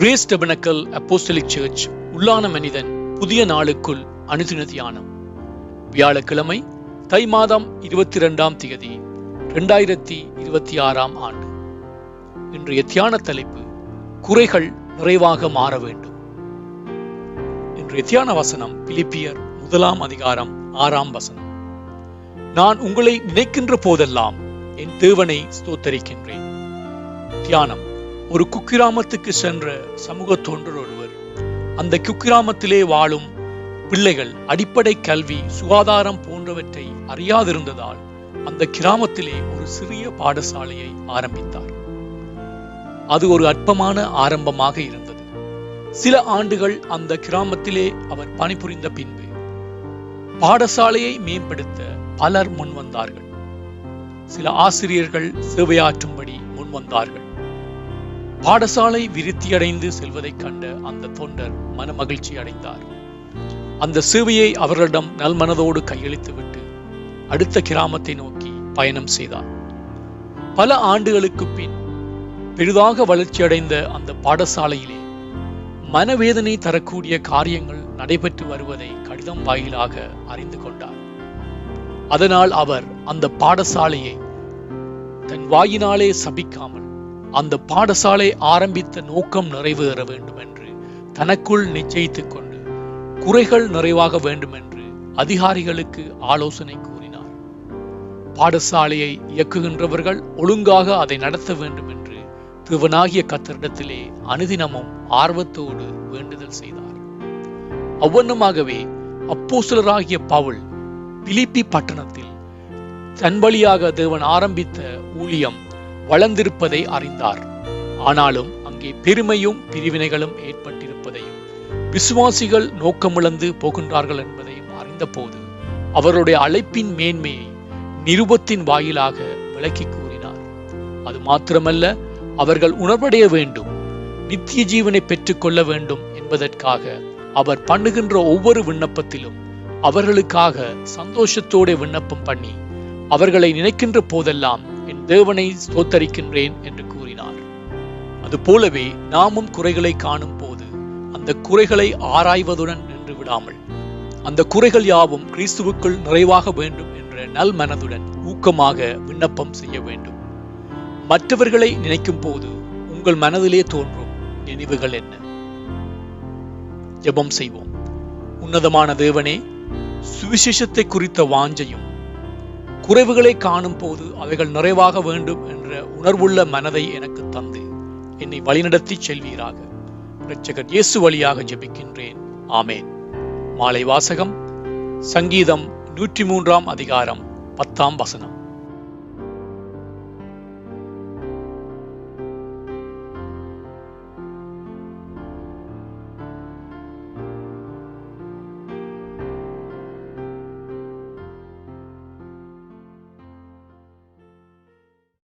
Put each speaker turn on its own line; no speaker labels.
Grace டெபனக்கல் apostolic search உள்ளான மனிதன் புதிய நாளுக்குள் அணுதின தியானம் வியாழக்கிழமை தை மாதம் இருபத்தி இரண்டாம் தேதி இரண்டாயிரத்தி இருபத்தி ஆறாம் ஆண்டு. இன்றைய தியான தலைப்பு குறைகள் நிறைவாக மாற வேண்டும். இன்றைய தியான வசனம் பிலிப்பியர் முதலாம் அதிகாரம் ஆறாம் வசனம். நான் உங்களை நினைக்கின்ற போதெல்லாம் என் தேவனை ஸ்தோத்தரிக்கின்றேன். தியானம். ஒரு குக்கிராமத்துக்கு சென்ற சமூக தொண்டர் ஒருவர். அந்த குக்கிராமத்திலே வாழும் பிள்ளைகள் அடிப்படை கல்வி சுகாதாரம் போன்றவற்றை அறியாதிருந்ததால் அந்த கிராமத்திலே ஒரு சிறிய பாடசாலையை ஆரம்பித்தார். அது ஒரு அற்பமான ஆரம்பமாக இருந்தது. சில ஆண்டுகள் அந்த கிராமத்திலே அவர் பணிபுரிந்த பின்பு பாடசாலையை மேம்படுத்த பலர் முன்வந்தார்கள். சில ஆசிரியர்கள் சேவையாற்றும்படி முன்வந்தார்கள். பாடசாலை விருத்தியடைந்து செல்வதைக் கண்ட அந்த தொண்டர் மனமகிழ்ச்சி அடைந்தார். அந்த சேவையை அவர்களிடம் நல்மனதோடு கையளித்துவிட்டு அடுத்த கிராமத்தை நோக்கி பயணம் செய்தார். பல ஆண்டுகளுக்கு பின் பெரிதாக வளர்ச்சியடைந்த அந்த பாடசாலையிலே மனவேதனை தரக்கூடிய காரியங்கள் நடைபெற்று வருவதை கடிதம் வாயிலாக அறிந்து கொண்டார். அதனால் அவர் அந்த பாடசாலையை தன் வாயினாலே சபிக்காமல் அந்த பாடசாலை ஆரம்பித்த நோக்கம் நிறைவேற வேண்டும் என்று தனக்குள் நிச்சயித்துக் கொண்டு குறைகள் நிறைவாக வேண்டும் என்று அதிகாரிகளுக்கு ஆலோசனை கூறினார். பாடசாலையை இயக்குகின்றவர்கள் ஒழுங்காக அதை நடத்த வேண்டும் என்று திருவனாகிய கத்தரிடத்திலே அனுதினமும் ஆர்வத்தோடு வேண்டுதல் செய்தார். அவ்வண்ணமாகவே அப்போஸ்தலராகிய பவுல் பிலிப்பி பட்டணத்தில் தன் வழியாக தேவன் ஆரம்பித்த ஊழியம் வளர்ந்திருப்பதை அறிந்தார். ஆனாலும் அங்கே பெருமையும் பிரிவினைகளும் ஏற்பட்டிருப்பதையும் விசுவாசிகள் நோக்கமிழந்து போகின்றார்கள் என்பதையும் அறிந்தபோது அவருடைய அழைப்பின் மேன்மையை நிருபத்தின் வாயிலாக விளக்கி கூறினார். அது மாத்திரமல்ல அவர்கள் உணர்வடைய வேண்டும் நித்திய ஜீவனை பெற்றுக்கொள்ள வேண்டும் என்பதற்காக அவர் பண்ணுகின்ற ஒவ்வொரு விண்ணப்பத்திலும் அவர்களுக்காக சந்தோஷத்தோட விண்ணப்பம் பண்ணி அவர்களை நினைக்கின்ற போதெல்லாம் தேவனை ஸ்தோத்தரிக்கின்றேன் என்று கூறினார். அது போலவே நாமும் குறைகளை காணும் போது அந்த குறைகளை ஆராய்வதுடன் நின்று விடாமல் அந்த குறைகள் யாவும் கிறிஸ்துவுக்குள் நிறைவாக வேண்டும் என்ற நல் மனதுடன் ஊக்கமாக விண்ணப்பம் செய்ய வேண்டும். மற்றவர்களை நினைக்கும் போது உங்கள் மனதிலே தோன்றும் நினைவுகள் என்ன? ஜெபம் செய்வோம். உன்னதமான தேவனே சுவிசேஷத்தை குறித்த வாஞ்சையும் குறைவுகளை காணும் போது அவைகள் நிறைவாக வேண்டும் என்ற உணர்வுள்ள மனதை எனக்கு தந்து என்னை வழிநடத்தி செல்வீராக. இரட்சகர் இயேசு வழியாக ஜெபிக்கின்றேன். ஆமேன். மாலை வாசகம் சங்கீதம் நூற்றி மூன்றாம் அதிகாரம் பத்தாம் வசனம்.